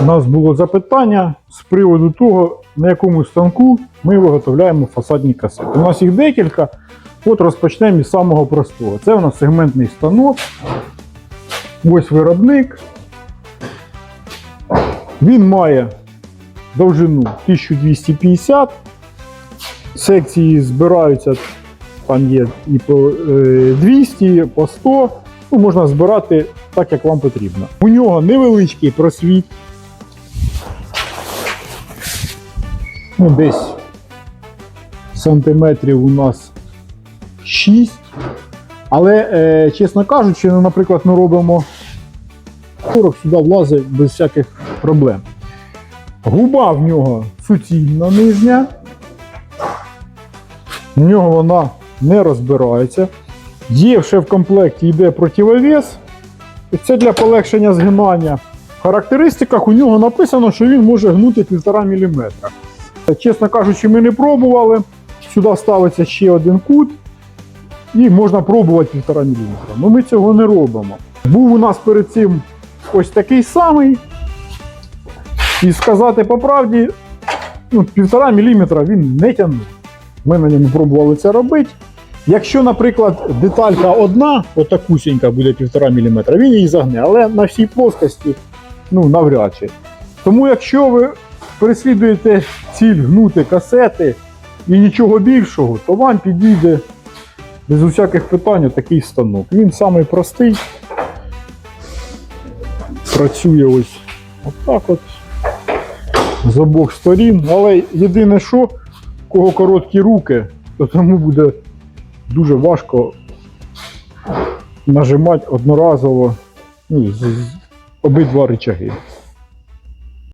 У нас було запитання з приводу того, на якому станку ми виготовляємо фасадні касети. У нас їх декілька. От розпочнемо із самого простого. Це у нас сегментний станок. Ось виробник. Він має довжину 1250. Секції збираються, там є і по е, 200, і по 100. Ну, можна збирати так, як вам потрібно. У нього невеличкий просвіт. Ну, десь сантиметрів у нас 6. Але, е, чесно кажучи, ну, наприклад, ми робимо 40 сюди влазить без всяких проблем. Губа в нього суцільна нижня. В нього вона не розбирається. Є ще в комплекті йде противовес. І це для полегшення згинання. В характеристиках у нього написано, що він може гнути 1,5 мм. Чесно кажучи, ми не пробували. Сюди ставиться ще один кут. І можна пробувати 1,5 мм. Ну ми цього не робимо. Був у нас перед цим ось такий самий. І сказати по правді, ну, 1,5 мм він не тягнув. Ми на ньому пробували це робити. Якщо, наприклад, деталька одна, отакусінька буде 1,5 мм, він її загне, але на всій плоскості ну, навряд чи. Тому якщо ви переслідуєте ціль гнути касети і нічого більшого, то вам підійде без усяких питань такий станок. Він самий простий. Працює ось отак от з обох сторін. Але єдине, що у кого короткі руки, то тому буде дуже важко нажимати одноразово ну, з, з обидва рычаги.